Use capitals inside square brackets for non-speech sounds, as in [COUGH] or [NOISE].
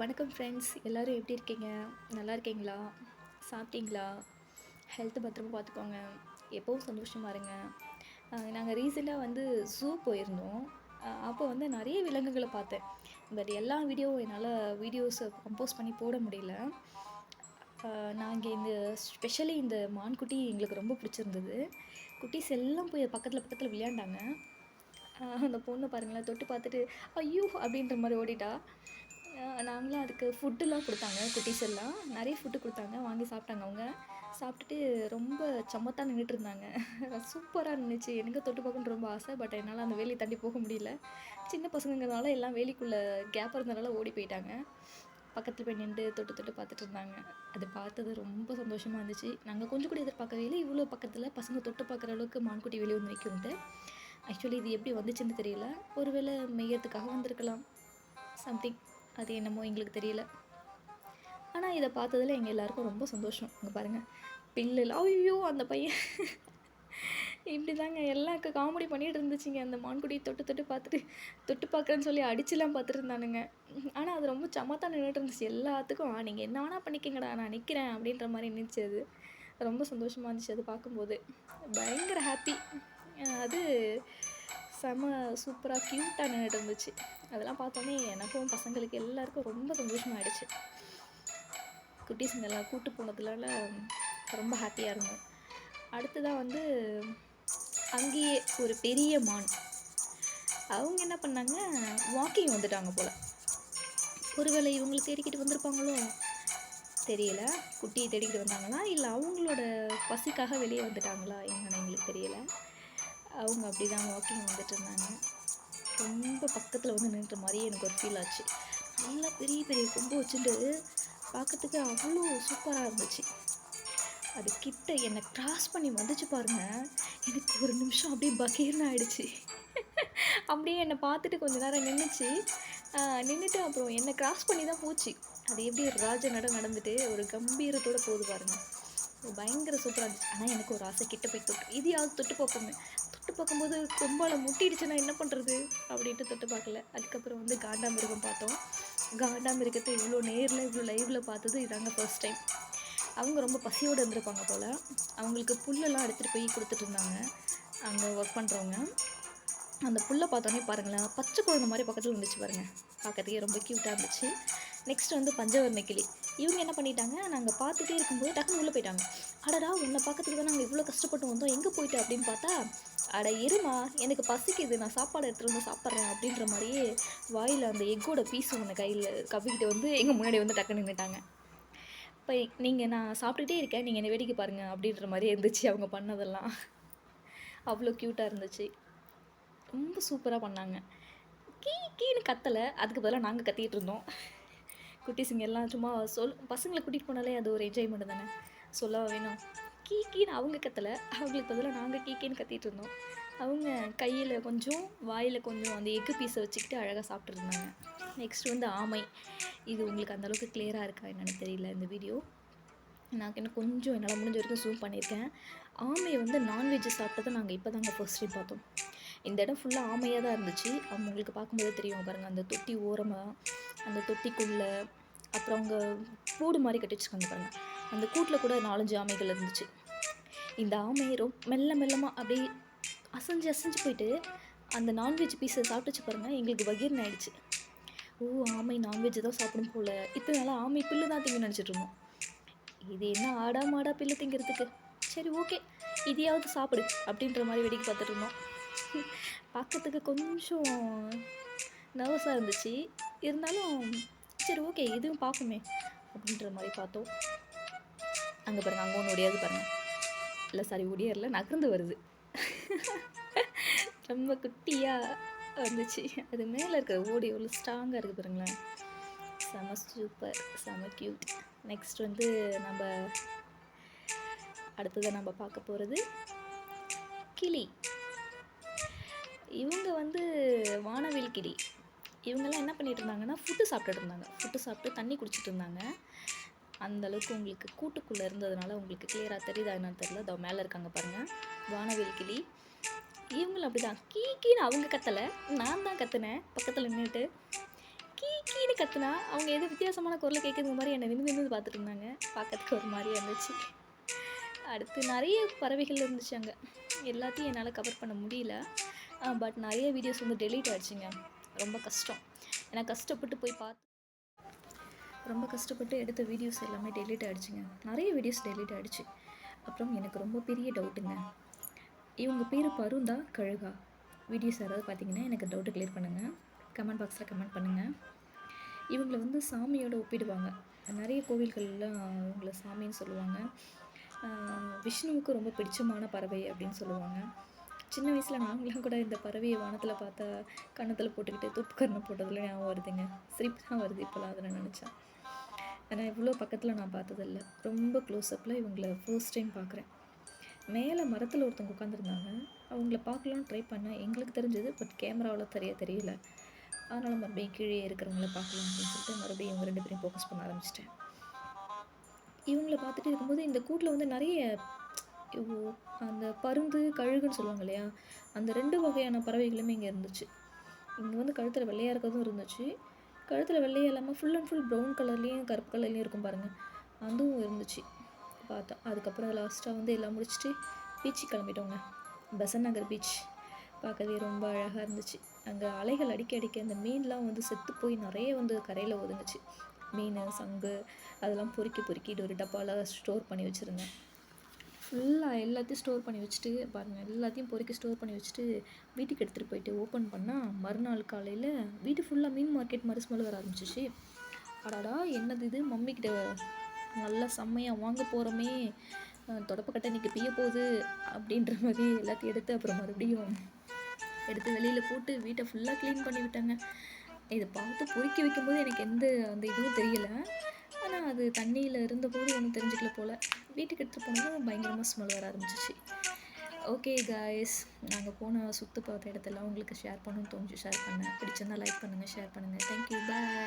வணக்கம் ஃப்ரெண்ட்ஸ் எல்லோரும் எப்படி இருக்கீங்க? நல்லா இருக்கீங்களா? சாப்பிட்டீங்களா? ஹெல்த்து பத்திரமா பார்த்துக்கோங்க. எப்போவும் சந்தோஷமாக இருங்க. நாங்கள் ரீசெண்டாக வந்து ஜூ போயிருந்தோம். அப்போ வந்து நிறைய விலங்குகளை பார்த்தேன். பட் எல்லா வீடியோவும் என்னால் வீடியோஸை கம்போஸ் பண்ணி போட முடியல. நாங்கள் இந்த ஸ்பெஷலி இந்த மான்குட்டி எங்களுக்கு ரொம்ப பிடிச்சிருந்தது. குட்டிஸ் எல்லாம் போய் பக்கத்தில் பக்கத்தில் விளையாண்டாங்க. அந்த பொண்ணை பாருங்களேன் தொட்டு பார்த்துட்டு ஐயோ! அப்படின்ற மாதிரி ஓடிட்டா. நாங்களும் அதுக்கு ஃபுட்டுலாம் கொடுத்தாங்க குட்டீஸ் எல்லாம். நிறைய ஃபுட்டு கொடுத்தாங்க வாங்கி சாப்பிட்டாங்க அவங்க. சாப்பிட்டுட்டு ரொம்ப சமத்தாக நின்றுட்டு இருந்தாங்க. [LAUGHS] சூப்பராக இருந்துச்சு. எனக்கு தொட்டு பார்க்கணுன்னு ரொம்ப ஆசை பட் என்னால் அந்த வேலையை தாண்டி போக முடியல. சின்ன பசங்கங்கிறதுனால எல்லாம் வேலிக்குள்ளே கேப் இருந்தனால ஓடி போயிட்டாங்க. பக்கத்தில் போய் நின்று தொட்டு தொட்டு பார்த்துட்டு இருந்தாங்க. அது பார்த்தது ரொம்ப சந்தோஷமாக இருந்துச்சு. நாங்கள் கொஞ்சம் கூட எதிர்பார்க்கவே இல்லை. இவ்வளோ பக்கத்தில் பசங்க தொட்டு பார்க்குற அளவுக்கு மான்குட்டி வெளியே வந்து நிற்கும்ட்டு ஆக்சுவலி இது எப்படி வந்துச்சுன்னு தெரியல. ஒருவேளை மெய்யறதுக்காக வந்திருக்கலாம். சம்திங் அது என்னமோ எங்களுக்கு தெரியல. ஆனால் இதை பார்த்ததில் எங்கள் எல்லாருக்கும் ரொம்ப சந்தோஷம். இங்கே பாருங்கள் பில்லில் ஐயோ அந்த பையன். இப்படி தாங்க எல்லாம் காமெடி பண்ணிகிட்டு இருந்துச்சுங்க. அந்த மான்குடியை தொட்டு தொட்டு பார்த்துட்டு தொட்டு பார்க்குறேன்னு சொல்லி அடிச்சுலாம் பார்த்துருந்தானுங்க ஆனால் அது ரொம்ப சமத்தான் நின்றுட்டு இருந்துச்சு. எல்லாத்துக்கும் ஆ நீங்கள் என்ன வேணால் பண்ணிக்கங்கடா நான் நிற்கிறேன் அப்படின்ற மாதிரி இருந்துச்சு அது. ரொம்ப சந்தோஷமாக இருந்துச்சு அது பார்க்கும்போது. பயங்கர ஹாப்பி அது செம சூப்பராக க்யூட்டாக நின்றுட்டு இருந்துச்சு. அதெல்லாம் பார்த்தோன்னே எனக்கும் பசங்களுக்கு எல்லாருக்கும் ரொம்ப சந்தோஷமாயிடுச்சு. குட்டீஸுங்கெல்லாம் கூட்டு போனதுனால ரொம்ப ஹாப்பியாக இருந்தோம். அடுத்ததாக வந்து அங்கேயே ஒரு பெரிய மான் அவங்க என்ன பண்ணாங்க? வாக்கிங் வந்துட்டாங்க போல். ஒருவேளை இவங்களை தேடிக்கிட்டு வந்திருப்பாங்களோ? தெரியல. குட்டியை தேடிக்கிட்டு வந்தாங்களா? இல்லை அவங்களோட பசிக்காக வெளியே வந்துட்டாங்களா? என்னன்னு எங்களுக்கு தெரியல. அவங்க அப்படி தான் வாக்கிங் வந்துட்டு இருந்தாங்க. ரொம்ப பக்கத்தில் வந்து நின்ற மாதிரியே எனக்கு ஒரு ஃபீல் ஆச்சு. நல்லா பெரிய பெரிய கொம்பு வச்சுட்டு பார்க்கறதுக்கு அவ்வளோ சூப்பராக இருந்துச்சு. அது கிட்ட என்னை கிராஸ் பண்ணி வந்துச்சு பாருங்க. எனக்கு ஒரு நிமிஷம் அப்படியே பகீர்னு ஆயிடுச்சு. அப்படியே என்னை பார்த்துட்டு கொஞ்ச நேரம் நின்றுச்சு நின்றுட்டு அப்புறம் என்னை கிராஸ் பண்ணி தான் போச்சு. அது எப்படி ஒரு ராஜ நட நடந்துட்டு ஒரு கம்பீரத்தோட போகுது பாருங்க. பயங்கர சூப்பராக இருந்துச்சு. ஆனால் எனக்கு ஒரு ஆசை கிட்ட போய் தொட்டு இதையாவது தொட்டு பார்ப்போமே. தொட்டு பார்க்கும்போது கொம்பால் முட்டிடுச்சுன்னா என்ன பண்ணுறது அப்படின்ட்டு தொட்டு பார்க்கல. அதுக்கப்புறம் வந்து காண்டாமிருகம் பார்த்தோம். காண்டாமிருகத்தை இவ்வளோ நேரில் இவ்வளோ லைவில் பார்த்தது இதாங்க ஃபர்ஸ்ட் டைம் அவங்க ரொம்ப பசியோடு இருந்திருப்பாங்க போல். அவங்களுக்கு புல்லெல்லாம் எடுத்துகிட்டு போய் கொடுத்துட்டு இருந்தாங்க. அங்கே ஒர்க் பண்ணுறவங்க அந்த புல்லை பார்த்தோன்னே பாருங்களேன் பச்சை குழந்தை மாதிரி பக்கத்தில் இருந்துச்சு பாருங்கள் பார்க்கறதுக்கே ரொம்ப க்யூட்டாக இருந்துச்சு. நெக்ஸ்ட் வந்து பஞ்சவர்ண கிளி. இவங்க என்ன பண்ணிட்டாங்க நாங்கள் பார்த்துட்டே இருக்கும்போது டக்குனு உள்ளே போயிட்டாங்க. அடடா உன்னை பார்க்கறதுக்கு தான் நாங்கள் இவ்வளோ கஷ்டப்பட்டு வந்தோம். எங்கே போயிட்டு அப்படின்னு பார்த்தா அட இருமா எனக்கு பசிக்குது. நான் சாப்பாடு எடுத்துகிட்டு வந்து சாப்பிட்றேன். அப்படின்ற மாதிரியே வாயில் அந்த எக்கோட பீஸ் ஒன்று கையில் கவிக்கிட்டு வந்து எங்கள் முன்னாடி வந்து டக்குன்னு நின்றுட்டாங்க இப்போ நீங்கள் நான் சாப்பிட்டுட்டே இருக்கேன். நீங்கள் என்னை வேடிக்கை பாருங்கள் அப்படின்ற மாதிரி இருந்துச்சு அவங்க பண்ணதெல்லாம். அவ்வளோ க்யூட்டாக இருந்துச்சு. ரொம்ப சூப்பராக பண்ணாங்க. கீ கீன்னு கத்தலை. அதுக்கு பதிலாக நாங்கள் கத்திக்கிட்டு இருந்தோம். குட்டிஸுங்க எல்லாம் சும்மா சொல் பசங்களை கூட்டிகிட்டு போனாலே அது ஒரு என்ஜாய்மெண்ட் தானே? சொல்ல வேணும்? கீ கீன்னு அவங்க கத்தலை. அவங்களுக்கு பதிலாக நாங்கள் கீ கீன்னு கத்திட்டு இருந்தோம். அவங்க கையில் கொஞ்சம் வாயில் கொஞ்சம் அந்த எக்கு பீஸை வச்சுக்கிட்டு அழகாக சாப்பிட்ருந்தாங்க நெக்ஸ்ட் வந்து ஆமை. இது உங்களுக்கு அந்தளவுக்கு கிளியராக இருக்கா என்னென்னு தெரியல இந்த வீடியோ நான் இன்னும் கொஞ்சம் என்னால் முடிஞ்ச வரைக்கும் ஜூம் பண்ணியிருக்கேன். ஆமையை வந்து நான்வெஜ் சாப்பிட்டதை நாங்கள் இப்போ தாங்க ஃபர்ஸ்ட் டைம் பார்த்தோம். இந்த இடம் ஃபுல்லாக ஆமையாக தான் இருந்துச்சு. அவங்க உங்களுக்கு பார்க்கும்போதே தெரியும். பாருங்கள் அந்த தொட்டி ஓரமாக அந்த தொட்டிக்குள்ளே அப்புறம் அவங்க கூடு மாதிரி கட்டி வச்சுருக்காங்க பாருங்கள் அந்த கூட்டில் கூட நாலஞ்சு ஆமைகள் இருந்துச்சு. இந்த ஆமை ரொம்ப மெல்ல மெல்லமாக அப்படியே அசைஞ்சு அசைஞ்சு போயிட்டு அந்த நான்வெஜ் பீஸை சாப்பிட்டுச்சு பாருங்கள் எங்களுக்கு பகீர்னு ஆயிடுச்சு. ஓ ஆமை நான்வெஜ் தான் சாப்பிடும் போல். இப்போ நல்லா ஆமை பில்லு தான் திங்க நினச்சிட்டுருக்கோம் இது என்ன ஆடா மாடா பில்லு திங்கிறதுக்கு? சரி ஓகே இதையாவது சாப்பிடு அப்படின்ற மாதிரி வேடிக்கை பார்த்துட்டு இருந்தோம். பார்க்கறதுக்கு கொஞ்சம் நர்வஸாக இருந்துச்சு. இருந்தாலும் சரி ஓகே இதுவும் பார்ப்போமே அப்படின்ற மாதிரி பார்த்தோம். அங்கே பாருங்கள் அங்கே ஒன்று ஒடியாது பாருங்கள் இல்லை சாரி ஒடியாரில் நகர்ந்து வருது. ரொம்ப குட்டியாக வந்துச்சு. அது மேலே இருக்கிற ஓடி எவ்வளோ ஸ்ட்ராங்காக இருக்குது பாருங்களேன். செம சூப்பர் செம க்யூட் நெக்ஸ்ட் வந்து நம்ம அடுத்ததை நம்ம பார்க்க போகிறது கிளி. இவங்க வந்து வானவில் கிளி. இவங்கெல்லாம் என்ன பண்ணிட்டு இருந்தாங்கன்னா ஃபுட்டு சாப்பிட்டுட்டு இருந்தாங்க ஃபுட்டு சாப்பிட்டு தண்ணி குடிச்சிட்டு இருந்தாங்க அந்த அளவுக்கு உங்களுக்கு கூட்டுக்குள்ளே இருந்ததுனால உங்களுக்கு கிளியராக தெரியுதா என்னன்னு தெரியல. அதோ மேலே இருக்காங்க பாருங்கள் வானவில் கிளி. இவங்களும் அப்படி தான் கீ கீன்னு அவங்க கத்தலை. நான் தான் கத்துனேன். பக்கத்தில் நின்றுட்டு கீ கீன்னு கத்துனா அவங்க எது வித்தியாசமான குரலை கேட்குற மாதிரி என்னை நின்று நின்று பார்த்துட்டு இருந்தாங்க பார்க்கறதுக்கு ஒரு மாதிரியா இருந்துச்சு. அடுத்து நிறைய பறவைகள் இருந்துச்சு அங்கே. எல்லாத்தையும் என்னால் கவர் பண்ண முடியல. பட் நிறைய வீடியோஸ் வந்து டெலீட் ஆயிடுச்சுங்க. ரொம்ப கஷ்டம். ஏன்னா கஷ்டப்பட்டு போய் பார்த்து ரொம்ப கஷ்டப்பட்டு எடுத்த வீடியோஸ் எல்லாமே டெலீட் ஆகிடுச்சிங்க நிறைய வீடியோஸ் டெலீட் ஆகிடுச்சு அப்புறம் எனக்கு ரொம்ப பெரிய டவுட்டுங்க இவங்க பேர் பருந்தா கழுகா. வீடியோஸ் யாராவது பார்த்தீங்கன்னா எனக்கு டவுட்டு கிளியர் பண்ணுங்கள் கமெண்ட் பாக்ஸில் கமெண்ட் பண்ணுங்கள் இவங்களை வந்து சாமியோட ஒப்பிடுவாங்க. நிறைய கோவில்கள்லாம் இவங்களை சாமின்னு சொல்லுவாங்க. விஷ்ணுவுக்கு ரொம்ப பிடிச்சமான பறவை அப்படின்னு சொல்லுவாங்க. சின்ன வயசில் நாங்களாம் கூட இந்த பறவையை வானத்தில் பார்த்தா கன்னத்தில் போட்டுக்கிட்டு துப்பு போட்டதில் ஞாபகம் வருதுங்க. சிரிப்பு தான் வருது இப்போலாம் அதில் நினச்சேன். ஆனால் இவ்வளோ பக்கத்தில் நான் பார்த்ததில்ல. ரொம்ப க்ளோஸ்அப்பில் இவங்களை ஃபர்ஸ்ட் டைம் பார்க்குறேன். மேலே மரத்தில் ஒருத்தவங்க உட்காந்துருந்தாங்க அவங்கள பார்க்கலான்னு ட்ரை பண்ணேன். எங்களுக்கு தெரிஞ்சது பட் கேமராவில் தெரிய தெரியல. அதனால் மறுபடியும் கீழே இருக்கிறவங்கள பார்க்கலாம் அப்படின்னு சொல்லிட்டு மறுபடியும் இவங்க ரெண்டு பேரையும் ஃபோக்கஸ் பண்ண ஆரம்பிச்சிட்டேன். இவங்கள பார்த்துட்டு இருக்கும்போது இந்த கூட்டில் வந்து நிறைய அந்த பருந்து கழுகுன்னு சொல்லுவாங்க இல்லையா? அந்த ரெண்டு வகையான பறவைகளுமே இங்கே இருந்துச்சு. இங்கே வந்து கழுத்தில் வெள்ளையாக இருக்கிறதும் இருந்துச்சு. கழுத்தில் வெள்ளையாக இல்லாமல் ஃபுல் அண்ட் ஃபுல் ப்ரௌன் கலர்லேயும் கருப்பு கலர்லேயும் இருக்கும் பாருங்கள் அதுவும் இருந்துச்சு. பார்த்தேன் அதுக்கப்புறம் லாஸ்ட்டாக வந்து எல்லாம் முடிச்சுட்டு பீச்சுக்கு கிளம்பிட்டோங்க. பெசன் நகர் பீச் பார்க்கவே ரொம்ப அழகாக இருந்துச்சு. அங்கே அலைகள் அடிக்க அடிக்க அந்த மீன்லாம் வந்து செத்து போய் நிறைய வந்து கரையில் ஒதுங்குச்சு. மீன் சங்கு அதெல்லாம் பொறுக்கி பொறுக்கிட்டு ஒரு டப்பாவில் ஸ்டோர் பண்ணி வச்சுருந்தேன். ஃபுல்லாக எல்லாத்தையும் ஸ்டோர் பண்ணி வச்சுட்டு பாருங்கள் எல்லாத்தையும் பொறுக்கி ஸ்டோர் பண்ணி வச்சுட்டு வீட்டுக்கு எடுத்துகிட்டு போயிட்டு ஓப்பன் பண்ணால் மறுநாள் காலையில் வீட்டு ஃபுல்லாக மீன் மார்க்கெட் மாதிரி ஸ்மெல் வர ஆரம்பிச்சிச்சு அடாடா என்னது இது? மம்மிக்கிட்ட நல்லா செம்மையாக வாங்க போகிறோமே தொடப்பக்கட்டை இன்னைக்கு பிய போகுது அப்படின்ற மாதிரி எல்லாத்தையும் எடுத்து அப்புறம் மறுபடியும் எடுத்து வெளியில் போட்டு வீட்டை ஃபுல்லாக க்ளீன் பண்ணி விட்டாங்க. இதை பார்த்து பொறுக்கி வைக்கும்போது எனக்கு எந்த அந்த இதுவும் தெரியலை. ஆனால் அது தண்ணியில் இருந்தபோது ஒன்றும் தெரிஞ்சுக்கல போல். வீட்டுக்கு எடுத்துகிட்டு போனதும் பயங்கரமாக ஸ்மெல் வர ஆரம்பிச்சிச்சு. ஓகே காய்ஸ் நாங்கள் போன சுற்று பார்த்த இடத்தெல்லாம் உங்களுக்கு ஷேர் பண்ணணும்னு தோணுச்சு. ஷேர் பண்ணேன் பிடிச்சிருந்தா லைக் பண்ணுங்கள் ஷேர் பண்ணுங்கள் தேங்க்யூ பாய்